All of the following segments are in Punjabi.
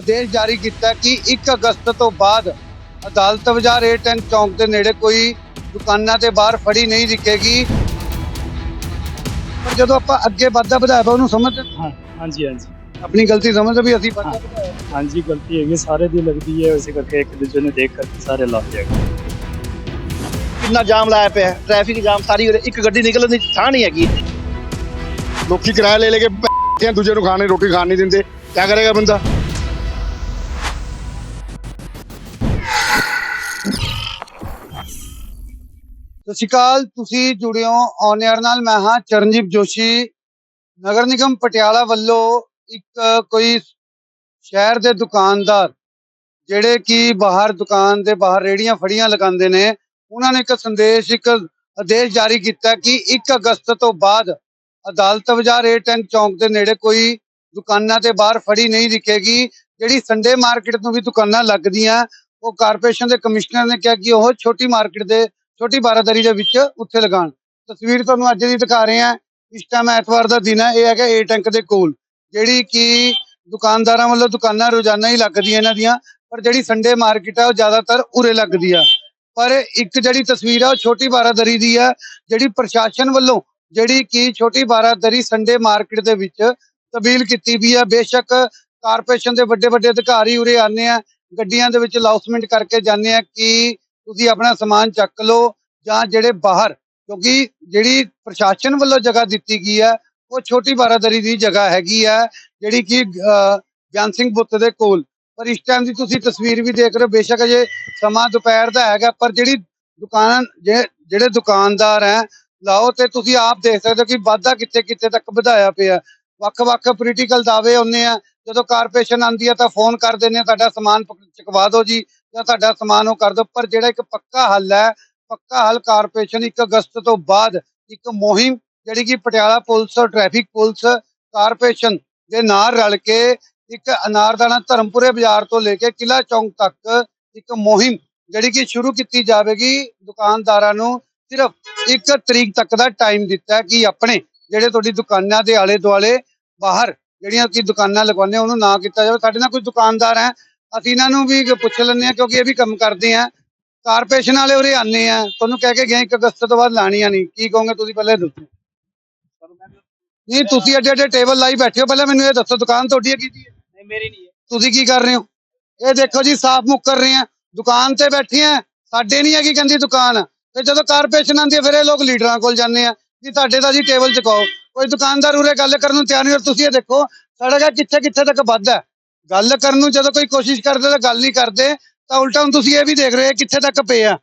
ਆਦੇਸ਼ ਜਾਰੀ ਕੀਤਾ ਕਿ 1 ਅਗਸਤ ਤੋਂ ਬਾਅਦ ਅਦਾਲਤ ਬਾਜ਼ਾਰ ਏ ਟੈਂਕ ਚੌਂਕ ਦੇ ਨੇੜੇ ਕੋਈ ਦੁਕਾਨਾਂ ਤੇ ਬਾਹਰ ਫੜੀ ਨਹੀਂ ਦਿਖੇਗੀ। ਪਰ ਜਦੋਂ ਆਪਾਂ ਅੱਗੇ ਵਾਧਾ ਵਧਾਇਆ ਉਹਨੂੰ ਸਮਝ ਹਾਂ ਹਾਂਜੀ ਹਾਂਜੀ। ਆਪਣੀ ਗਲਤੀ ਸਮਝਦੇ ਵੀ ਅਸੀਂ ਵਾਧਾ ਵਧਾਇਆ। ਹਾਂਜੀ ਗਲਤੀ ਹੈਗੀ ਸਾਰੇ ਦੀ ਲੱਗਦੀ ਹੈ ਇਸੇ ਕਰਕੇ ਇੱਕ ਦੂਜੇ ਨੂੰ ਦੇਖ ਕਰਕੇ ਸਾਰੇ ਲਾ ਜਾਏਗਾ ਕਿੰਨਾ ਜਾਮ ਲਾਇਆ ਪਿਆ ਟ੍ਰੈਫਿਕ ਜਾਮ ਸਾਰੀ ਇੱਕ ਗੱਡੀ ਨਿਕਲਣ ਦੀ ਥਾਂ ਨਹੀਂ ਹੈਗੀ। ਲੋਕੀ ਕਿਰਾਇਆ ਲੈ ਲੈ ਕੇ ਦੂਜੇ ਨੂੰ ਖਾਣੇ ਰੋਟੀ ਖਾਣ ਨਹੀਂ ਦਿੰਦੇ। ਕੀ ਕਰੇਗਾ ਬੰਦਾ? ਸਤਿ ਸ਼੍ਰੀ ਅਕਾਲ, ਤੁਸੀਂ ਜੁੜੇ ਹੋ ਔਨ 에ਅਰ ਨਾਲ, ਮੈਂ ਹਾਂ ਚਰਨਜੀਤ ਜੋਸ਼ੀ। ਨਗਰ ਨਿਗਮ ਪਟਿਆਲਾ ਵੱਲੋਂ ਇੱਕ ਕੋਈ ਸ਼ਹਿਰ ਦੇ ਦੁਕਾਨਦਾਰ, ਜਿਹੜੇ ਕਿ ਬਾਹਰ ਦੁਕਾਨ ਦੇ ਬਾਹਰ ਰੇੜੀਆਂ ਫੜੀਆਂ ਲਗਾਉਂਦੇ ਨੇ, ਉਹਨਾਂ ਨੇ ਇੱਕ ਸੰਦੇਸ਼, ਇੱਕ ਆਦੇਸ਼ ਜਾਰੀ ਕੀਤਾ ਕਿ 1 ਅਗਸਤ ਤੋਂ ਬਾਅਦ ਅਦਾਲਤ ਬਾਜ਼ਾਰ ਏ ਚੌਂਕ ਦੇ ਨੇੜੇ ਕੋਈ ਦੁਕਾਨਾਂ ਤੇ ਬਾਹਰ ਫੜੀ ਨਹੀਂ ਦਿਖੇਗੀ। ਜਿਹੜੀ ਸੰਡੇ ਮਾਰਕੀਟ ਨੂੰ ਵੀ ਦੁਕਾਨਾਂ ਲੱਗਦੀਆਂ, ਉਹ ਕਾਰਪੋਰੇਸ਼ਨ ਦੇ ਕਮਿਸ਼ਨਰ ਨੇ ਕਿਹਾ ਕਿ ਉਹ ਛੋਟੀ ਮਾਰਕੀਟ ਦੇ ਛੋਟੀ ਬਾਰਾਦਰੀ ਦੇ ਵਿੱਚ ਉੱਥੇ ਲਗਾਉਣ। ਤਸਵੀਰ ਤੁਹਾਨੂੰ ਅੱਜ ਦੀ ਦਿਖਾ ਰਹੇ ਹਾਂ। ਇਸ ਟਾਈਮ ਐਤਵਾਰ ਦਾ ਦਿਨ ਹੈ, ਇਹ ਹੈਗਾ ਏ ਟੈਂਕ ਦੇ ਕੋਲ, ਜਿਹੜੀ ਕਿ ਦੁਕਾਨਦਾਰਾਂ ਵੱਲੋਂ ਦੁਕਾਨਾਂ ਰੋਜ਼ਾਨਾ ਹੀ ਲੱਗਦੀਆਂ ਇਹਨਾਂ ਦੀਆਂ, ਪਰ ਜਿਹੜੀ ਸੰਡੇ ਮਾਰਕੀਟ ਹੈ ਉਹ ਜ਼ਿਆਦਾਤਰ ਉਰੇ ਲੱਗਦੀ ਆ। ਪਰ ਇੱਕ ਜਿਹੜੀ ਤਸਵੀਰ ਆ, ਉਹ ਛੋਟੀ ਬਾਰਾਦਰੀ ਦੀ ਆ, ਜਿਹੜੀ ਪ੍ਰਸ਼ਾਸਨ ਵੱਲੋਂ ਜਿਹੜੀ ਕਿ ਛੋਟੀ ਬਾਰਾਦਰੀ ਸੰਡੇ ਮਾਰਕੀਟ ਦੇ ਵਿੱਚ ਤਬਦੀਲ ਕੀਤੀ ਵੀ ਆ। ਬੇਸ਼ੱਕ ਕਾਰਪੋਰੇਸ਼ਨ ਦੇ ਵੱਡੇ ਵੱਡੇ ਅਧਿਕਾਰੀ ਉਰੇ ਆਉਂਦੇ ਆ, ਗੱਡੀਆਂ ਦੇ ਵਿੱਚ ਅਨਾਉਂਸਮੈਂਟ ਕਰਕੇ ਜਾਂਦੇ ਆ ਕਿ ਤੁਸੀਂ ਆਪਣਾ ਸਮਾਨ ਚੱਕ ਲਓ ਜਾਂ ਜਿਹੜੇ ਬਾਹਰ ਕਿਉਂਕਿ ਜਿਹੜੀ ਪ੍ਰਸ਼ਾਸਨ ਵੱਲੋਂ ਜਗ੍ਹਾ ਦਿੱਤੀ ਗਈ ਹੈ ਉਹ ਛੋਟੀ ਬਾਰਾਦਰੀ ਦੀ ਜਗ੍ਹਾ ਹੈਗੀ ਹੈ ਜਿਹੜੀ ਕਿ ਅਹ, ਗਿਆਨ ਸਿੰਘ ਬੁੱਤ ਦੇ ਕੋਲ। ਪਰ ਇਸ ਟਾਈਮ ਦੀ ਤੁਸੀਂ ਤਸਵੀਰ ਵੀ ਦੇਖ ਰਹੇ ਹੋ ਬੇਸ਼ੱਕ ਅਜੇ ਸਮਾਂ ਦੁਪਹਿਰ ਦਾ ਹੈਗਾ ਪਰ ਜਿਹੜੀ ਦੁਕਾਨ ਜੇ- ਜਿਹੜੇ ਦੁਕਾਨਦਾਰ ਹੈ ਲਾਓ ਤੇ ਤੁਸੀਂ ਆਪ ਦੇਖ ਸਕਦੇ ਹੋ ਕਿ ਵਾਧਾ ਕਿੱਥੇ ਕਿੱਥੇ ਤੱਕ ਵਧਾਇਆ ਪਿਆ। ਵੱਖ-ਵੱਖ ਪੋਲੀਟੀਕਲ ਦਾਅਵੇ ਹੁੰਦੇ ਆ। ਜਦੋਂ ਕਾਰਪੋਰੇਸ਼ਨ ਆਂਦੀ ਹੈ ਤਾਂ ਫੋਨ ਕਰ ਦਿੰਦੇ ਆ, ਤੁਹਾਡਾ ਸਮਾਨ ਪਕ- ਚੁਕਵਾ ਦਿਓ ਜੀ ਜਾਂ ਤੁਹਾਡਾ ਸਮਾਨ ਉਹ ਕਰ ਦਿਓ। ਪਰ ਜਿਹੜਾ ਇੱਕ ਪੱਕਾ ਹੱਲ ਹੈ, ਪੱਕਾ ਹੱਲ ਕਾਰਪੋਰੇਸ਼ਨ 1 ਅਗਸਤ ਤੋਂ ਬਾਅਦ ਇੱਕ ਮੁਹਿੰਮ ਜਿਹੜੀ ਕਿ ਪਟਿਆਲਾ ਪੁਲਿਸ ਔਰ ਟ੍ਰੈਫਿਕ ਪੁਲਿਸ ਕਾਰਪੋਰੇਸ਼ਨ ਦੇ ਨਾਲ ਰਲ ਕੇ ਇੱਕ ਅਨਾਰਦਾਨਾ ਧਰਮਪੁਰੇ ਬਾਜ਼ਾਰ ਤੋਂ ਲੈ ਕੇ ਕਿਲਾ ਚੌਂਕ ਤੱਕ ਇੱਕ ਮੁਹਿੰਮ ਜਿਹੜੀ ਕਿ ਸ਼ੁਰੂ ਕੀਤੀ ਜਾਵੇਗੀ। ਦੁਕਾਨਦਾਰਾਂ ਨੂੰ ਸਿਰਫ ਇੱਕ ਤਰੀਕ ਤੱਕ ਦਾ ਟਾਈਮ ਦਿੱਤਾ ਹੈ ਕਿ ਆਪਣੇ ਜਿਹੜੇ ਤੁਹਾਡੀ ਦੁਕਾਨਾਂ ਦੇ ਆਲੇ ਦੁਆਲੇ ਬਾਹਰ ਜਿਹੜੀਆਂ ਕਿ ਦੁਕਾਨਾਂ ਲਗਵਾਉਂਦੇ ਆ, ਉਹਨੂੰ ਨਾ ਕੀਤਾ ਜਾਵੇ। ਸਾਡੇ ਨਾਲ ਕੁਝ ਦੁਕਾਨਦਾਰ ਹੈ ਅਸੀਂ ਇਹਨਾਂ ਨੂੰ ਵੀ ਪੁੱਛ ਲੈਂਦੇ ਆ ਕਿਉਂਕਿ ਇਹ ਵੀ ਕੰਮ ਕਰਦੇ ਆ। ਕਾਰਪੋਰੇਸ਼ਨ ਵਾਲੇ ਉਰੇ ਆਨੇ ਆ ਤੁਹਾਨੂੰ ਕਹਿ ਕੇ ਗਏ 1 ਅਗਸਤ ਤੋਂ ਬਾਅਦ ਲਾਣੀਆਂ ਨਹੀਂ। ਕੀ ਕਹੋਗੇ ਤੁਸੀਂ ਪਹਿਲੇ ਦੱਸੋ। ਨਹੀਂ ਤੁਸੀਂ ਅੱਡੇ ਅੱਡੇ ਟੇਬਲ ਲਾਈ ਬੈਠੇ ਹੋ ਪਹਿਲਾਂ ਮੈਨੂੰ ਇਹ ਦੱਸੋ ਦੁਕਾਨ ਤੁਹਾਡੀ ਹੈ ਕਿਹਦੀ ਹੈ ਨਹੀਂ ਮੇਰੀ ਨਹੀਂ ਹੈ। ਤੁਸੀਂ ਕੀ ਕਰ ਰਹੇ ਹੋ? ਇਹ ਦੇਖੋ ਜੀ ਸਾਫ਼ ਮੁੱਕਰ ਰਹੇ ਆ। ਦੁਕਾਨ ਤੇ ਬੈਠੇ ਆ ਸਾਡੇ ਨਹੀਂ ਹੈਗੀ ਕਹਿੰਦੀ ਦੁਕਾਨ। ਤੇ ਜਦੋਂ ਕਾਰਪੋਰੇਸ਼ਨ ਆਉਂਦੀ ਹੈ ਫਿਰ ਇਹ ਲੋਕ ਲੀਡਰਾਂ ਕੋਲ ਜਾਂਦੇ ਆ ਵੀ ਤੁਹਾਡੇ ਦਾ ਜੀ ਟੇਬਲ ਚੁਕਾਓ। ਕੋਈ ਦੁਕਾਨਦਾਰ ਉਰੇ ਗੱਲ ਕਰਨ ਨੂੰ ਤਿਆਰ ਨਹੀਂ ਔਰ ਤੁਸੀਂ ਇਹ ਦੇਖੋ ਸੜਕ ਕਿੱਥੇ ਕਿੱਥੇ ਤੱਕ ਵੱਧ ਹੈ। ਗੱਲ ਕਰਨ ਨੂੰ ਜਦੋਂ ਕੋਈ ਕੋਸ਼ਿਸ਼ ਕਰਦਾ ਤਾਂ ਗੱਲ ਨਹੀਂ ਕਰਦੇ। ਤਾਂ ਉਲਟਾ ਹੁਣ ਤੁਸੀਂ ਇਹ ਵੀ ਦੇਖ ਰਹੇ ਹੋ ਕਿੱਥੇ ਤੱਕ ਪਏ ਆ।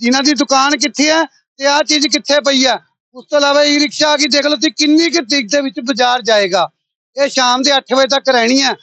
ਇਹਨਾਂ ਦੀ ਦੁਕਾਨ ਕਿੱਥੇ ਆ ਤੇ ਆਹ ਚੀਜ਼ ਕਿੱਥੇ ਪਈ ਆ। ਉਸ ਤੋਂ ਇਲਾਵਾ ਈ ਰਿਕਸ਼ਾ ਆ ਗਈ ਦੇਖ ਲਓ ਤੁਸੀਂ ਕਿੰਨੀ ਕੁ ਤਰੀਕ ਦੇ ਵਿੱਚ ਬਾਜ਼ਾਰ ਜਾਏਗਾ। ਇਹ ਸ਼ਾਮ ਦੇ 8 ਵਜੇ ਤੱਕ ਰਹਿਣੀ ਆ।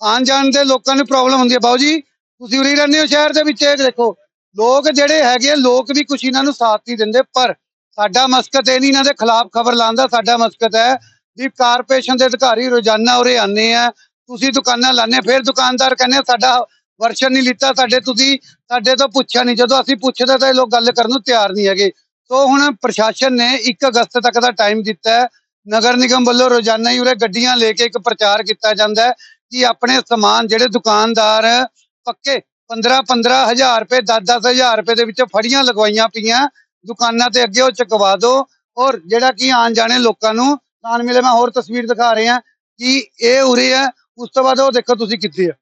ਆਉਣ ਜਾਣ ਦੇ ਲੋਕਾਂ ਨੂੰ ਪ੍ਰੋਬਲਮ ਹੁੰਦੀ ਹੈ ਬਾਊ ਜੀ ਤੁਸੀਂ ਉਰੇ ਰਹਿੰਦੇ ਹੋ ਸ਼ਹਿਰ ਦੇ ਵਿੱਚ ਇਹ ਦੇਖੋ। ਲੋਕ ਜਿਹੜੇ ਹੈਗੇ ਆ, ਲੋਕ ਵੀ ਕੁਛ ਇਹਨਾਂ ਨੂੰ ਸਾਥ ਨਹੀਂ ਦਿੰਦੇ ਪਰ ਸਾਡਾ ਮਸਕਤ ਇਹ ਨਹੀਂ ਇਹਨਾਂ ਦੇ ਖਿਲਾਫ ਖਬਰ ਲਾਉਂਦਾ ਸਾਡਾ ਮਸਕਤ ਹੈ ਵੀ ਕਾਰਪੋਰੇਸ਼ਨ ਦੇ ਅਧਿਕਾਰੀ ਰੋਜ਼ਾਨਾ ਉਰੇ ਆਉਂਦੇ ਆ, ਤੁਸੀਂ ਦੁਕਾਨਾਂ ਲਾਣੇ ਫਿਰ ਦੁਕਾਨਦਾਰ ਕਹਿੰਦੇ ਸਾਡਾ ਵਰਸ਼ਨ ਨਹੀਂ ਲਿੱਤਾ, ਸਾਡੇ ਤੁਸੀਂ, ਸਾਡੇ ਤੋਂ ਪੁੱਛਿਆ ਨਹੀਂ ਜਦੋਂ ਅਸੀਂ ਪੁੱਛਦੇ ਤਾਂ ਇਹ ਲੋਕ ਗੱਲ ਕਰਨ ਨੂੰ ਤਿਆਰ ਨਹੀਂ ਹੈਗੇ। ਸੋ ਹੁਣ ਪ੍ਰਸ਼ਾਸਨ ਨੇ 1 ਅਗਸਤ ਤੱਕ ਦਾ ਟਾਈਮ ਦਿੱਤਾ ਹੈ। ਨਗਰ ਨਿਗਮ ਵੱਲੋਂ ਰੋਜ਼ਾਨਾ ਹੀ ਉਰੇ ਗੱਡੀਆਂ ਲੈ ਕੇ ਇੱਕ ਪ੍ਰਚਾਰ ਕੀਤਾ ਜਾਂਦਾ ਹੈ ਕਿ ਆਪਣੇ ਸਮਾਨ ਜਿਹੜੇ ਦੁਕਾਨਦਾਰ ਪੱਕੇ 15 15 ਹਜ਼ਾਰ ਰੁਪਏ 10 10 ਹਜ਼ਾਰ ਰੁਪਏ ਦੇ ਵਿੱਚ ਫੜੀਆਂ, ਲਗਵਾਈਆਂ ਪਈਆਂ ਦੁਕਾਨਾਂ ਤੇ ਅੱਗੇ ਉਹ ਚੁਕਵਾ ਦਿਓ ਔਰ ਜਿਹੜਾ ਕਿ ਆਣ ਜਾਣੇ ਲੋਕਾਂ ਨੂੰ ਨਾਲ ਮਿਲੇ, ਮੈਂ ਹੋਰ ਤਸਵੀਰ ਦਿਖਾ ਰਿਹਾ ਕਿ ਇਹ ਉਰੇ ਹੈ, ਉਸ ਤੋਂ ਬਾਅਦ ਉਹ ਦੇਖੋ ਤੁਸੀਂ ਕਿੱਥੇ ਆ।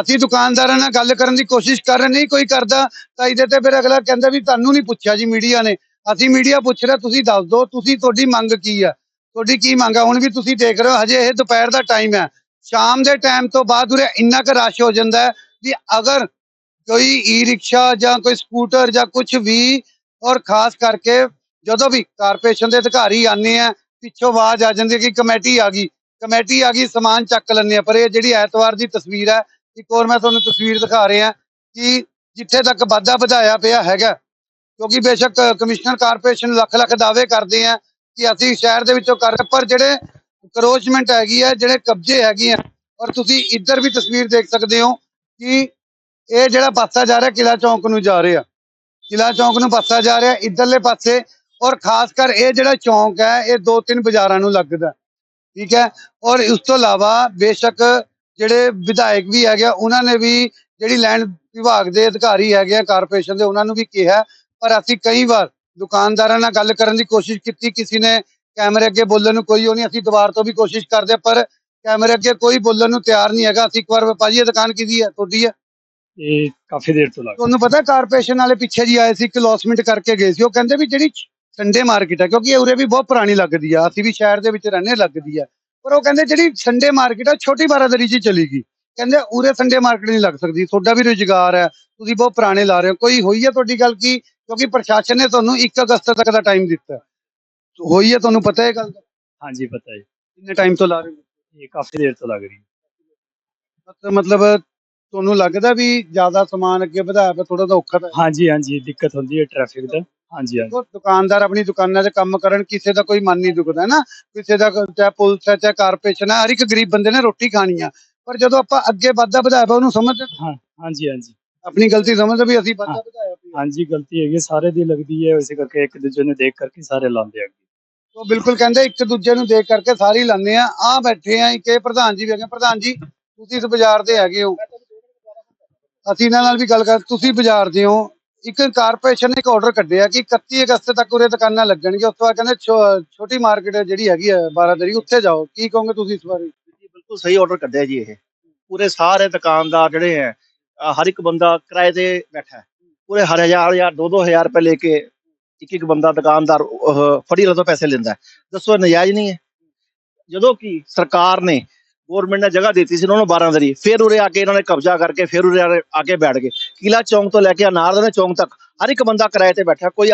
ਅਸੀਂ ਦੁਕਾਨਦਾਰਾਂ ਨਾਲ ਗੱਲ ਕਰਨ ਦੀ ਕੋਸ਼ਿਸ਼ ਕਰ ਰਹੇ, ਨਹੀਂ ਕੋਈ ਕਰਦਾ, ਤਾਂ ਇਹਦੇ ਤੇ ਫਿਰ ਅਗਲਾ ਕਹਿੰਦਾ ਵੀ ਤੁਹਾਨੂੰ ਨਹੀਂ ਪੁੱਛਿਆ ਜੀ ਮੀਡੀਆ ਨੇ। ਅਸੀਂ ਮੀਡੀਆ ਪੁੱਛ ਰਿਹਾ, ਤੁਸੀਂ ਦੱਸ ਦਿਓ, ਤੁਸੀਂ ਤੁਹਾਡੀ ਮੰਗ ਕੀ ਆ? ਤੁਹਾਡੀ ਕੀ ਮੰਗ ਆ? ਹੁਣ ਵੀ ਤੁਸੀਂ ਦੇਖ ਰਹੇ ਹੋ, ਹਜੇ ਇਹ ਦੁਪਹਿਰ ਦਾ ਟਾਈਮ ਹੈ। ਸ਼ਾਮ ਦੇ ਟਾਈਮ ਤੋਂ ਬਾਅਦ ਉਰੇ ਇੰਨਾ ਕੁ ਰਸ਼ ਹੋ ਜਾਂਦਾ ਹੈ ਵੀ ਅਗਰ ਕੋਈ ਈ ਰਿਕਸ਼ਾ ਜਾਂ ਕੋਈ ਸਕੂਟਰ ਜਾਂ ਕੁਝ ਵੀ ਔਰ ਖਾਸ ਕਰਕੇ ਜਦੋਂ ਵੀ ਕਾਰਪੋਰੇਸ਼ਨ ਦੇ ਅਧਿਕਾਰੀ ਆਨੇ ਆ, ਪਿੱਛੋਂ ਆਵਾਜ਼ ਆ ਜਾਂਦੀ ਹੈ ਕਿ ਕਮੇਟੀ ਆ ਗਈ। ਕਮੇਟੀ ਆ ਗਈ, ਸਮਾਨ ਚੱਕ ਲੈਂਦੇ ਆ, ਪਰ ਇਹ ਜਿਹੜੀ ਐਤਵਾਰ ਦੀ ਤਸਵੀਰ ਹੈ, ਇੱਕ ਹੋਰ ਮੈਂ ਤੁਹਾਨੂੰ ਤਸਵੀਰ ਦਿਖਾ ਰਿਹਾ ਕਿ ਜਿੱਥੇ ਤੱਕ ਵਾਧਾ ਵਧਾਇਆ ਪਿਆ ਹੈਗਾ, ਕਿਉਂਕਿ ਬੇਸ਼ੱਕ ਕਮਿਸ਼ਨਰ ਕਾਰਪੋਰੇਸ਼ਨ ਲੱਖ ਲੱਖ ਦਾਅਵੇ ਕਰਦੇ ਆ ਕਿ ਅਸੀਂ ਸ਼ਹਿਰ ਦੇ ਵਿੱਚੋਂ ਕਰ ਪਰ ਜਿਹੜੇ ਕਰੋਚਮੈਂਟ ਹੈਗੀ ਹੈ ਜਿਹੜੇ ਕਬਜ਼ੇ ਹੈਗੇ ਆ, ਔਰ ਤੁਸੀਂ ਇੱਧਰ ਵੀ ਤਸਵੀਰ ਦੇਖ ਸਕਦੇ ਹੋ ਕਿ ਇਹ ਜਿਹੜਾ ਪਾਸਾ ਜਾ ਰਿਹਾ ਕਿਲਾ ਚੌਂਕ ਨੂੰ ਜਾ ਰਿਹਾ। ਕਿਲਾ ਚੌਂਕ ਨੂੰ ਪਾਸਾ ਜਾ ਰਿਹਾ ਇੱਧਰਲੇ ਪਾਸੇ। ਔਰ ਖਾਸ ਕਰ ਇਹ ਜਿਹੜਾ ਚੌਂਕ ਹੈ ਇਹ ਦੋ ਤਿੰਨ ਬਾਜ਼ਾਰਾਂ ਨੂੰ ਲੱਗਦਾ। ਠੀਕ ਹੈ? ਔਰ ਉਸ ਤੋਂ ਇਲਾਵਾ ਬੇਸ਼ੱਕ ਜਿਹੜੇ ਵਿਧਾਇਕ ਵੀ ਹੈਗੇ ਆ, ਉਹਨਾਂ ਨੇ ਵੀ ਜਿਹੜੀ ਲੈਂਡ ਵਿਭਾਗ ਦੇ ਅਧਿਕਾਰੀ ਹੈਗੇ ਆ ਕਾਰਪੋਰੇਸ਼ਨ ਦੇ ਉਹਨਾਂ ਨੂੰ ਵੀ ਕਿਹਾ। ਪਰ ਅਸੀਂ ਕਈ ਵਾਰ ਦੁਕਾਨਦਾਰਾਂ ਨਾਲ ਗੱਲ ਕਰਨ ਦੀ ਕੋਸ਼ਿਸ਼ ਕੀਤੀ ਕਿਸੇ ਨੇ ਕੈਮਰੇ ਅੱਗੇ ਬੋਲਣ ਨੂੰ ਕੋਈ ਉਹ ਨਹੀਂ ਅਸੀਂ ਦੁਬਾਰ ਤੋਂ ਵੀ ਕੋਸ਼ਿਸ਼ ਕਰਦੇ ਹਾਂ, ਪਰ ਕੈਮਰੇ ਅੱਗੇ ਕੋਈ ਬੋਲਣ ਨੂੰ ਤਿਆਰ ਨਹੀਂ ਹੈਗਾ। ਅਸੀਂ ਇੱਕ ਵਾਰ ਭਾਜੀ ਇਹ ਦੁਕਾਨ ਕਿਹਦੀ ਹੈ? ਤੁਹਾਡੀ ਹੈ? ਇਹ ਕਾਫੀ ਦੇਰ ਤੋਂ ਲੱਗ ਤੁਹਾਨੂੰ ਪਤਾ ਕਾਰਪੋਰੇਸ਼ਨ ਵਾਲੇ ਪਿੱਛੇ ਜੀ ਆਏ ਸੀ ਇੱਕ ਲੌਸਮੈਂਟ ਕਰਕੇ ਗਏ ਸੀ। ਉਹ ਕਹਿੰਦੇ ਵੀ ਜਿਹੜੀ ਸੰਡੇ ਮਾਰਕੀਟ ਹੈ ਕਿਉਂਕਿ ਇਹ ਉਰੇ ਵੀ ਬਹੁਤ ਪੁਰਾਣੀ ਲੱਗਦੀ ਆ। ਅਸੀਂ ਵੀ ਸ਼ਹਿਰ ਦੇ ਵਿੱਚ ਰਹਿੰਦੇ ਲੱਗਦੀ ਆ। ਪਰ ਉਹ ਕਹਿੰਦੇ ਜਿਹੜੀ ਸੰਡੇ ਮਾਰਕੀਟ ਆ ਛੋਟੀ ਬਾਰਾਦਰੀ 'ਚ ਚਲੀ ਗਈ। ਕਹਿੰਦੇ ਉਰੇ ਸੰਡੇ ਮਾਰਕੀਟ ਨਹੀਂ ਲੱਗ ਸਕਦੀ। ਤੁਹਾਡਾ ਵੀ ਰੁਜ਼ਗਾਰ ਹੈ ਤੁਸੀਂ ਬਹੁਤ ਪੁਰਾਣੇ ਲਾ ਰਹੇ ਹੋ। ਕੋਈ ਹੋਈ ਹੈ ਤੁਹਾਡੀ ਗੱਲ ਕੀ? ਕਿਉਂਕਿ ਪ੍ਰਸ਼ਾਸਨ ਨੇ ਤੁਹਾਨੂੰ 1 ਅਗਸਤ ਤੱਕ ਦਾ ਟਾਈਮ ਦਿੱਤਾ। ਹੋਈ ਹੈ ਤੁਹਾਨੂੰ ਪਤਾ ਹੈ ਗੱਲ ਦਾ? ਹਾਂਜੀ ਪਤਾ ਹੈ। ਕਿੰਨੇ ਟਾਈਮ ਤੋਂ ਲਾ ਰਹੇ ਹੋ? ਇਹ ਕਾਫੀ ਦੇਰ ਤੋਂ ਲੱਗ ਰਹੀ ਹੈ। ਮਤਲਬ ਤੁਹਾਨੂੰ ਲੱਗਦਾ ਵੀ ਜ਼ਿਆਦਾ ਸਮਾਨ ਅੱਗੇ ਵਧਾਇਆ ਪਿਆ ਥੋੜਾ ਤਾਂ ਔਖਾ ਤਾਂ ਹੈ। ਹਾਂਜੀ ਹਾਂਜੀ ਦਿੱਕਤ ਹੁੰਦੀ ਹੈ ਟ੍ਰੈਫਿਕ ਦਾ। ਹਾਂਜੀ ਹਾਂਜੀ। ਦੇਖੋ ਦੁਕਾਨਦਾਰ ਆਪਣੀ ਦੁਕਾਨਾਂ 'ਤੇ ਕੰਮ ਕਰਨ ਕਿਸੇ ਦਾ ਕੋਈ ਮਨ ਨਹੀਂ ਦੁਖਦਾ ਹੈ ਨਾ? ਕਿਸੇ ਦਾ ਕੋਈ- ਚਾਹੇ ਪੁਲਿਸ ਹੈ ਚਾਹੇ ਕਾਰਪੋਰੇਸ਼ਨ ਹੈ ਹਰ ਇੱਕ ਗਰੀਬ ਬੰਦੇ ਨੇ ਰੋਟੀ ਖਾਣੀ ਆ। ਪਰ ਜਦੋਂ ਆਪਾਂ ਅੱਗੇ ਵਾਧਾ ਵਧਾਇਆ ਪਿਆ ਉਹਨੂੰ ਸਮਝਦੇ ਹਾਂ ਹਾਂਜੀ ਹਾਂਜੀ। ਆਪਣੀ ਗਲਤੀ ਸਮਝਦੇ ਵੀ ਅਸੀਂ ਵਾਧਾ। ਵਧਾਇਆ ਪਿਆ ਹਾਂਜੀ ਗਲਤੀ ਹੈਗੀ ਸਾਰੇ ਦੀ ਲੱਗਦੀ ਹੈ ਇਸੇ ਕਰਕੇ ਇੱਕ ਦੂਜੇ ਨੂੰ ਦੇਖ ਕਰਕੇ ਸਾਰੇ ਲਾਉਂਦੇ ਆ ਉਹ ਬਿਲਕੁਲ ਕਹਿੰਦੇ ਇੱਕ ਦੂਜੇ ਨੂੰ ਦੇਖ ਕਰਕੇ ਸਾਰੇ ਹੀ ਲਾਉਂਦੇ ਆ। ਆ ਬੈਠੇ ਆ ਇੱਕ ਇਹ ਪ੍ਰਧਾਨ ਜੀ ਵੀ ਹੈਗੇ ਪ੍ਰਧਾਨ ਜੀ ਤੁਸੀਂ ਇਸ ਬਾਜ਼ਾਰ ਦੇ ਹੈਗੇ ਹੋ। ਅਸੀਂ ਇਹਨਾਂ ਨਾਲ ਵੀ ਗੱਲ ਕਰ ਤੁਸੀਂ ਬਾਜ਼ਾਰ ਦੇ ਹੋ ਇੱਕ ਕਾਰਪੋਰੇਸ਼ਨ ਨੇ ਇੱਕ ਆਰਡਰ ਕੱਢਿਆ ਕਿ 31 ਅਗਸਤ ਤੱਕ ਉਰੇ ਦੁਕਾਨਾਂ ਲੱਗਣਗੀਆਂ। ਉਸ ਤੋਂ ਬਾਅਦ ਕਹਿੰਦੇ ਛੋ- ਛੋਟੀ ਮਾਰਕੀਟ ਜਿਹੜੀ ਹੈਗੀ ਹੈ 12 ਤਰੀਕ, ਉੱਥੇ ਜਾਓ। ਕੀ ਕਹੋਗੇ ਤੁਸੀਂ ਇਸ ਬਾਰੇ? ਜੀ, ਬਿਲਕੁਲ ਸਹੀ ਆਰਡਰ ਕੱਢਿਆ ਜੀ ਇਹ। ਪੂਰੇ ਸਾਰੇ ਦੁਕਾਨਦਾਰ ਜਿਹੜੇ ਹੈ ਅਹ ਹਰ ਇੱਕ ਬੰਦਾ ਕਿਰਾਏ ਤੇ ਬੈਠਾ ਹੈ। ਪੂਰੇ ਹਰ ਹਜ਼ਾਰ ਹਜ਼ਾਰ ਦੋ ਦੋ ਹਜ਼ਾਰ ਰੁਪਏ ਲੈ ਕੇ ਇੱਕ ਇੱਕ ਬੰਦਾ ਦੁਕਾਨਦਾਰ, ਉਹ ਫੜੀ ਤੋਂ ਪੈਸੇ ਲੈਂਦਾ ਹੈ। ਦੱਸੋ ਇਹ ਨਜਾਇਜ਼ ਨਹੀਂ ਹੈ। ਜਦੋਂ ਕਿ ਸਰਕਾਰ ਨੇ ਗਵਰਨਮੈਂਟ ਨੇ ਜਗ੍ਹਾ ਦਿੱਤੀ ਸੀ ਉਹਨਾਂ ਨੂੰ 12 ਦਰੀ ਫਿਰ ਉਰੇ ਆ ਕੇ ਇਹਨਾਂ ਨੇ ਕਬਜ਼ਾ ਕਰਕੇ ਫਿਰ ਉਰੇ ਆ- ਕੇ ਬੈਠ ਗਏ। ਕਿਲਾ ਚੌਂਕ ਤੋਂ ਲੈ ਕੇ ਅਨਾਰਦਾਨੇ ਚੌਂਕ ਤੱਕ ਹਰ ਇੱਕ ਬੰਦਾ ਕਿਰਾਏ ਤੇ ਬੈਠਾ। ਕੋਈ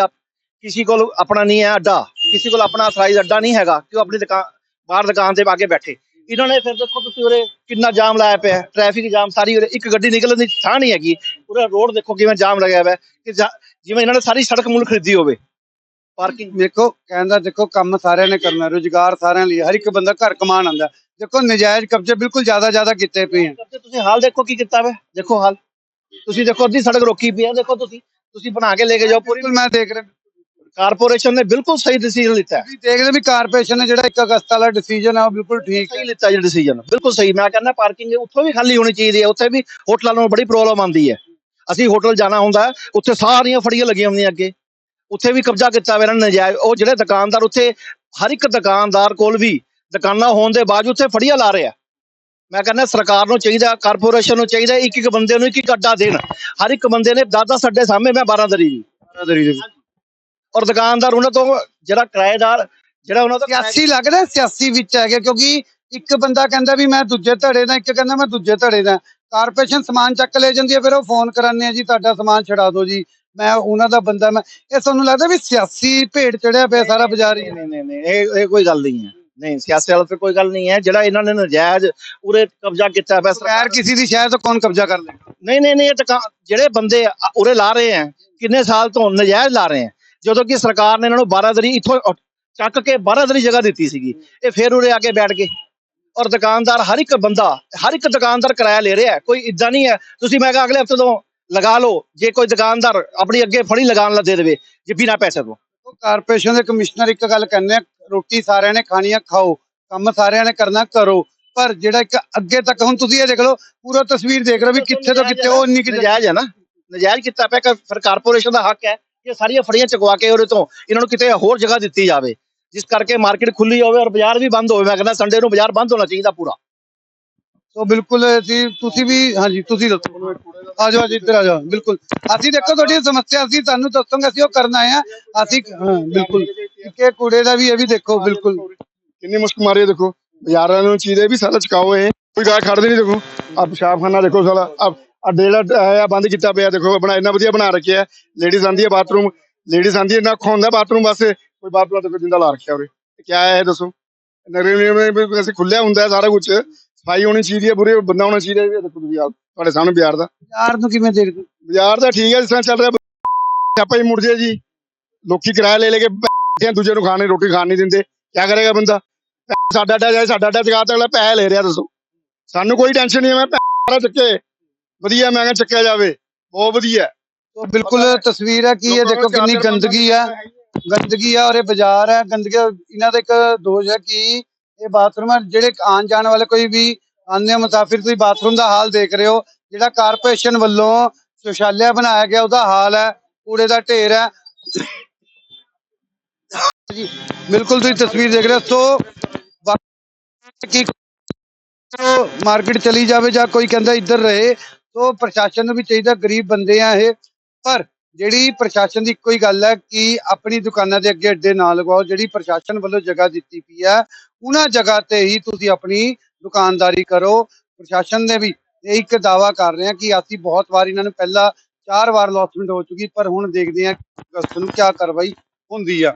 ਕਿਸੇ ਕੋਲ ਆਪਣਾ ਨਹੀਂ ਹੈ ਅੱਡਾ। ਕਿਸੇ ਕੋਲ ਆਪਣਾ ਸਾਈਜ਼ ਅੱਡਾ ਨਹੀਂ ਹੈਗਾ ਕਿ ਉਹ ਆਪਣੀ ਦੁਕਾਨ ਬਾਹਰ ਦੁਕਾਨ ਤੇ ਆ ਕੇ ਬੈਠੇ। ਇਹਨਾਂ ਨੇ ਫਿਰ ਦੇਖੋ ਤੁਸੀਂ ਉਰੇ ਕਿੰਨਾ ਜਾਮ ਲਾਇਆ ਪਿਆ ਟ੍ਰੈਫਿਕ ਜਾਮ ਸਾਰੀ ਉਰੇ ਇੱਕ ਗੱਡੀ ਨਿਕਲਣ ਦੀ ਥਾਂ ਨਹੀਂ ਹੈਗੀ। ਪੂਰਾ ਰੋਡ ਦੇਖੋ ਕਿਵੇਂ ਜਾਮ ਲੱਗਿਆ ਹੋਇਆ ਕਿ ਜਿਵੇਂ ਇਹਨਾਂ ਨੇ ਸਾਰੀ ਸੜਕ ਮੁੱਲ ਖਰੀਦੀ ਹੋਵੇ। ਪਾਰਕਿੰਗ ਦੇਖੋ ਕਹਿੰਦਾ ਦੇਖੋ ਕੰਮ ਸਾਰਿਆਂ ਨੇ ਕਰਨਾ ਰੁਜ਼ਗਾਰ ਸਾਰਿਆਂ ਲਈ ਹਰ ਇੱਕ ਬੰਦਾ ਘਰ ਕਮਾਉਣ ਆਂਦਾ ਦੇਖੋ ਨਜਾਇਜ਼ ਕਬਜ਼ੇ ਬਿਲਕੁਲ ਜ਼ਿਆਦਾ ਜ਼ਿਆਦਾ ਕੀਤੇ ਪਏ ਆ। ਤੁਸੀਂ ਹਾਲ ਦੇਖੋ ਕੀ ਕੀਤਾ ਵੇ। ਦੇਖੋ ਹਾਲ। ਤੁਸੀਂ ਦੇਖੋ ਅੱਧੀ ਸੜਕ ਰੋਕੀ ਪਈ ਹੈ ਦੇਖੋ ਤੁਸੀਂ। ਤੁਸੀਂ ਬਣਾ ਕੇ ਲੈ ਕੇ ਜਾਓ ਪੂਰੀ। ਬਿਲਕੁਲ ਮੈਂ ਦੇਖ ਰਿਹਾ। ਕਾਰਪੋਰੇਸ਼ਨ ਨੇ ਬਿਲਕੁਲ ਸਹੀ ਡਿਸੀਜਨ ਲਿੱਤਾ ਹੈ। ਤੁਸੀਂ ਦੇਖਦੇ ਵੀ ਕਾਰਪੋਰੇਸ਼ਨ ਨੇ ਜਿਹੜਾ 1 ਅਗਸਤ ਵਾਲਾ ਡਿਸੀਜਨ ਆ ਉਹ ਬਿਲਕੁਲ ਠੀਕ ਹੈ। ਸਹੀ ਲਿੱਤਾ ਜੀ ਡਿਸੀਜਨ ਬਿਲਕੁਲ ਸਹੀ। ਮੈਂ ਕਹਿੰਦਾ ਪਾਰਕਿੰਗ ਉੱਥੋਂ ਵੀ ਖਾਲੀ ਹੋਣੀ ਚਾਹੀਦੀ ਹੈ ਉੱਥੇ ਵੀ ਹੋਟਲਾਂ ਨੂੰ ਬੜੀ ਪ੍ਰੋਬਲਮ ਆਉਂਦੀ ਹੈ। ਅਸੀਂ ਹੋਟਲ ਜਾਣਾ ਹੁੰਦਾ ਹੈ, ਉੱਥੇ ਸਾਰੀਆਂ ਫੜੀਆਂ ਲੱਗੀਆਂ ਹੁੰਦੀਆਂ ਅੱਗੇ। ਉੱਥੇ ਵੀ ਕਬਜ਼ਾ ਕੀਤਾ ਹੋਇਆ ਇਹਨਾਂ ਨੇ ਨਜਾਇਜ਼ ਉਹ ਜਿਹੜੇ ਦੁਕਾਨਦਾਰ ਉੱਥੇ ਹਰ ਇੱਕ ਦੁਕਾਨਦਾਰ ਕੋਲ ਵੀ ਦੁਕਾਨਾਂ ਹੋਣ ਦੇ ਬਾਵਜੂਦ ਉੱਥੇ ਫੜੀਆਂ ਲਾ ਰਿਹਾ। ਮੈਂ ਕਹਿੰਦਾ ਸਰਕਾਰ ਨੂੰ ਚਾਹੀਦਾ ਕਾਰਪੋਰੇਸ਼ਨ ਨੂੰ ਚਾਹੀਦਾ ਇੱਕ ਇੱਕ ਬੰਦੇ ਨੂੰ ਇੱਕ ਇੱਕ ਅੱਡਾ ਦੇਣ। ਹਰ ਇੱਕ ਬੰਦੇ ਨੇ 10-10 ਅੱਡੇ ਸਾਹਮਣੇ ਮੈਂ 12 ਦਰੀ ਜੀ ਬਰਾਦਰੀ ਦੇ ਵਿੱਚ। ਔਰ ਦੁਕਾਨਦਾਰ ਉਹਨਾਂ ਤੋਂ ਜਿਹੜਾ ਕਿਰਾਏਦਾਰ ਜਿਹੜਾ ਉਹਨਾਂ ਕਿਰਾਏ- ਸਿਆਸੀ ਲੱਗਦਾ ਸਿਆਸੀ ਵਿੱਚ ਹੈਗੇ ਕਿਉਂਕਿ ਇੱਕ ਬੰਦਾ ਕਹਿੰਦਾ ਵੀ ਮੈਂ ਦੂਜੇ ਧੜੇ ਦਾ ਇੱਕ ਕਹਿੰਦਾ ਮੈਂ ਦੂਜੇ ਧੜੇ ਦਾ। ਕਾਰਪੋਰੇਸ਼ਨ ਸਮਾਨ ਚੱਕ ਲੈ ਜਾਂਦੀ ਹੈ ਫਿਰ ਉਹ ਫੋਨ ਕਰਾਉਂਦੇ ਆ ਜੀ ਤੁਹਾਡਾ ਸਮਾਨ ਛਡਾ ਦਿਓ ਜੀ। ਮੈਂ ਉਹਨਾਂ ਦਾ ਬੰਦਾ ਮੈਂ ਇਹ ਤੁਹਾਨੂੰ ਲੱਗਦਾ ਵੀ ਸਿਆਸੀ ਭੇਡ ਚੜਿਆ ਪਿਆ ਸਾਰਾ ਬਾਜ਼ਾਰ ਹੀ। ਨਹੀਂ ਨਹੀਂ ਨਹੀਂ ਇਹ ਇਹ ਕੋਈ ਗੱਲ ਨਹੀਂ ਹੈ। ਨਹੀਂ ਸਿਆਸੀ ਵਾਲਾ ਤੇ ਕੋਈ ਗੱਲ ਨਹੀਂ ਹੈ। ਜਿਹੜਾ ਇਹਨਾਂ ਨੇ ਨਜਾਇਜ਼ ਉਰੇ ਕਬਜ਼ਾ ਕੀਤਾ ਪਿਆ ਬਗੈਰ ਕਿਸੇ ਦੀ ਸ਼ਾਇਦ ਤੋਂ ਕੌਣ ਕਬਜ਼ਾ ਕਰ ਲੇ ਨਹੀਂ ਨਹੀਂ ਨਹੀਂ ਇਹ ਜਿਹੜੇ ਬੰਦੇ ਉਰੇ ਲਾ ਰਹੇ ਆ ਕਿੰਨੇ ਸਾਲ ਤੋਂ ਨਜਾਇਜ਼ ਲਾ ਰਹੇ ਆ। ਜਦੋਂ ਕਿ ਸਰਕਾਰ ਨੇ ਇਹਨਾਂ ਨੂੰ 12 ਦਰੀ ਇੱਥੋਂ ਚੱਕ ਕੇ 12 ਦਰੀ ਜਗ੍ਹਾ ਦਿੱਤੀ ਸੀਗੀ ਇਹ ਫੇਰ ਉਰੇ ਆ ਕੇ ਬੈਠ ਗਏ। ਔਰ ਦੁਕਾਨਦਾਰ ਹਰ ਇੱਕ ਬੰਦਾ ਹਰ ਇੱਕ ਦੁਕਾਨਦਾਰ ਕਿਰਾਇਆ ਲੈ ਰਿਹਾ। ਕੋਈ ਇਦਾਂ ਨਹੀਂ ਹੈ। ਤੁਸੀਂ ਮੈਂ ਕਿਹਾ ਅਗਲੇ ਹਫ਼ਤੇ ਤੋਂ ਲਗਾ ਲਓ। ਜੇ ਕੋਈ ਦੁਕਾਨਦਾਰ ਆਪਣੀ ਅੱਗੇ ਫੜੀ ਲਗਾਉਣ ਲਾ ਦੇ ਦੇਵੇ ਜੇ ਬਿਨਾਂ ਪੈਸੇ ਤੋਂ। ਕਾਰਪੋਰੇਸ਼ਨ ਦੇ ਕਮਿਸ਼ਨਰ ਇੱਕ ਗੱਲ ਕਹਿੰਦੇ ਆ ਰੋਟੀ ਸਾਰਿਆਂ ਨੇ ਖਾਣੀ ਆ ਖਾਓ। ਕੰਮ ਸਾਰਿਆਂ ਨੇ ਕਰਨਾ ਕਰੋ। ਪਰ ਜਿਹੜਾ ਇੱਕ ਅੱਗੇ ਤੱਕ ਹੁਣ ਤੁਸੀਂ ਇਹ ਦੇਖ ਲਓ ਪੂਰਾ ਤਸਵੀਰ ਦੇਖ ਰਹੇ ਹੋ ਵੀ ਕਿੱਥੇ ਤੋਂ ਕਿੱਥੇ ਉਹ ਇੰਨੀ ਕਿ ਨਜਾਇਜ਼ ਹੈ ਨਾ। ਨਜਾਇਜ਼ ਕੀਤਾ ਪਿਆ ਫਿਰ ਕਾਰਪੋਰੇਸ਼ਨ ਦਾ ਹੱਕ ਹੈ ਕਿ ਸਾਰੀਆਂ ਫੜੀਆਂ ਚਕਵਾ ਕੇ ਉਹਦੇ ਤੋਂ ਇਹਨਾਂ ਨੂੰ ਕਿਤੇ ਹੋਰ ਜਗ੍ਹਾ ਦਿੱਤੀ ਜਾਵੇ। ਜਿਸ ਕਰਕੇ ਮਾਰਕੀਟ ਖੁੱਲੀ ਹੋਵੇ ਔਰ ਬਾਜ਼ਾਰ ਵੀ ਬੰਦ ਹੋਵੇ। ਮੈਂ ਕਹਿੰਦਾ ਸੰਡੇ ਨੂੰ ਬਾਜ਼ਾਰ ਬੰਦ ਹੋਣਾ ਚਾਹੀਦਾ ਪੂਰਾ। ਸੋ ਬਿਲਕੁਲ ਅਸੀਂ ਤੁਸੀਂ ਵੀ, ਹਾਂਜੀ, ਤੁਸੀਂ ਦੱਸੋ। ਆ ਜਾਓ ਜੀ ਇੱਧਰ ਆ ਜਾਓ। ਬਿਲਕੁਲ। ਅਸੀਂ ਦੇਖੋ, ਤੁਹਾਡੀ ਸਮੱਸਿਆ ਅਸੀਂ ਤੁਹਾਨੂੰ ਦੱਸਾਂਗੇ, ਅਸੀਂ ਉਹ ਕਰਨ ਆਏ ਆ ਅਸੀਂ, ਹਾਂ, ਬਿਲਕੁਲ। ਇੱਕ ਕੂੜੇ ਦਾ ਵੀ ਇਹ ਵੀ ਦੇਖੋ, ਬਿਲਕੁਲ। ਕਿੰਨੀ ਮੁਸ਼ਕ ਮਾਰੀ ਹੈ, ਦੇਖੋ। ਬਾਜ਼ਾਰਾਂ ਨੂੰ ਚੀਜ਼ੇ ਵੀ ਸਾਲਾ ਚਕਾਓ ਇਹ। ਕੋਈ ਗਾਹ ਖੜਦੇ ਨਹੀਂ, ਦੇਖੋ। ਆ ਪਿਸ਼ਾਬਖਾਨਾ, ਦੇਖੋ, ਸਾਲਾ। ਆ ਡੇਲਾ ਆ ਬੰਦ ਕੀਤਾ ਪਿਆ, ਦੇਖੋ। ਆਪਣਾ ਇੰਨਾ ਵਧੀਆ ਬਣਾ ਰੱਖਿਆ। ਲੇਡੀਜ਼ ਆਂਦੀ ਹੈ ਬਾਥਰੂਮ। ਲੇਡੀਜ਼ ਆਂਦੀ ਹੈ ਨਾ ਖੋਂਦਾ ਬਾਥਰੂਮ ਵਾਸਤੇ। ਕੋਈ ਬਾਥਰੂਮ ਦੇਖੋ, ਜਿੰਦਾ ਲਾ ਰੱਖਿਆ ਉਰੇ। ਕਿਆ ਹੈ ਦੱਸੋ? ਨਗਰ ਨਿਗਮ ਵਿੱਚ ਵੈਸੇ ਖੁੱਲਿਆ ਹੁੰਦਾ ਸਾਰਾ ਕੁਝ ਸਫ਼ਾਈ ਹੋਣੀ ਚਾਹੀਦੀ ਹੈ ਬੁਰੇ ਬੰਦਾ ਹੋਣਾ ਚਾਹੀਦਾ ਹੈ ਦੇਖੋ ਤੁਹਾਡੇ ਸਾਹਮਣੇ ਬਾਜ਼ਾਰ ਦਾ। ਯਾਰ ਨੂੰ ਕਿਵੇਂ ਦੇਖਦੇ ਹੋ? ਬਾਜ਼ਾਰ ਤਾਂ ਠੀਕ ਹੈ ਜਿਸ ਤਰ੍ਹਾਂ ਚੱਲ ਰਿਹਾ ਆਪਾਂ ਹੀ ਮੁੜ ਜੇ ਜੀ। ਲੋਕੀ ਕਿਰਾਇਆ ਲੈ ਲੈ ਕੇ ਬੈਠੇ ਆ, ਦੂਜੇ ਨੂੰ ਖਾਣੇ ਰੋਟੀ ਖਾਣ ਨਹੀਂ ਦਿੰਦੇ। ਕੀ ਕਰੇਗਾ ਬੰਦਾ? ਸਾਡਾ ਅੱਡਾ ਜਾਏ ਸਾਡਾ ਅੱਡਾ ਜਗਾ ਤੇ ਅਗਲਾ ਪੈਸੇ ਲੈ ਰਿਹਾ ਦੱਸੋ। ਸਾਨੂੰ ਕੋਈ ਟੈਨਸ਼ਨ ਨਹੀਂ ਹੈ ਮੈਂ ਪੈਸਾ ਚੱਕੇ। ਵਧੀਆ ਮੈਂ ਕਿਹਾ ਚੱਕਿਆ ਜਾਵੇ। ਬਹੁਤ ਵਧੀਆ ਸੋ ਬਿਲਕੁਲ ਤਸਵੀਰ ਹੈ ਕਿ ਇਹ ਦੇਖੋ ਕਿੰਨੀ ਗੰਦਗੀ ਹੈ ਗੰਦਗੀ ਆ ਔਰ ਇਹ ਬਾਜ਼ਾਰ ਹੈ। ਗੰਦਗੀ ਇਹਨਾਂ ਦਾ ਇੱਕ ਦੋਸ਼ ਹੈ ਕਿ ਇਹ ਬਾਥਰੂਮ ਹੈ ਜਿਹੜੇ ਆਉਣ ਜਾਣ ਵਾਲੇ ਕੋਈ ਵੀ ਆਨੇ ਮੁਸਾਫਿਰ ਤੁਸੀਂ ਬਾਥਰੂਮ ਦਾ ਹਾਲ ਦੇਖ ਰਹੇ ਹੋ, ਜਿਹੜਾ ਕਾਰਪੋਰੇਸ਼ਨ ਵੱਲੋਂ ਸ਼ੌਚਾਲਿਆ ਬਣਾਇਆ ਗਿਆ, ਉਹਦਾ ਹਾਲ ਹੈ, ਕੂੜੇ ਦਾ ਢੇਰ ਹੈ। ਜੀ, ਬਿਲਕੁਲ ਤੁਸੀਂ ਤਸਵੀਰ ਦੇਖ ਰਹੇ ਹੋ, ਸੋ ਕੀ ਮਾਰਕੀਟ ਚਲੀ ਜਾਵੇ ਜਾਂ ਕੋਈ ਕਹਿੰਦਾ ਇੱਧਰ ਰਹੇ, ਸੋ ਪ੍ਰਸ਼ਾਸਨ ਨੂੰ ਵੀ ਚਾਹੀਦਾ, ਗਰੀਬ ਬੰਦੇ ਆ ਇਹ। ਪਰ ਜਿਹੜੀ ਪ੍ਰਸ਼ਾਸਨ ਦੀ ਇੱਕੋ ਹੀ ਗੱਲ ਹੈ ਕਿ ਆਪਣੀ ਦੁਕਾਨਾਂ ਦੇ ਅੱਗੇ ਅੱਡੇ ਨਾ ਲਗਾਓ ਜਿਹੜੀ ਪ੍ਰਸ਼ਾਸਨ ਵੱਲੋਂ ਜਗ੍ਹਾ ਦਿੱਤੀ ਪਈ ਹੈ ਉਹਨਾਂ ਜਗ੍ਹਾ ਤੇ ਹੀ ਤੁਸੀਂ ਆਪਣੀ ਦੁਕਾਨਦਾਰੀ ਕਰੋ, ਪ੍ਰਸ਼ਾਸਨ ਦੇ ਵੀ ਇੱਕ ਦਾਵਾ ਕਰ ਰਹੇ ਆ ਕਿ ਅਸੀਂ ਬਹੁਤ ਵਾਰ ਇਹਨਾਂ ਨੂੰ ਪਹਿਲਾਂ ਚਾਰ ਵਾਰ ਲੌਸਮੈਂਟ ਹੋ ਚੁੱਕੀ, ਪਰ ਹੁਣ ਦੇਖਦੇ ਆ ਅਗਸਤ ਨੂੰ ਕੀ ਕਾਰਵਾਈ ਹੁੰਦੀ ਆ।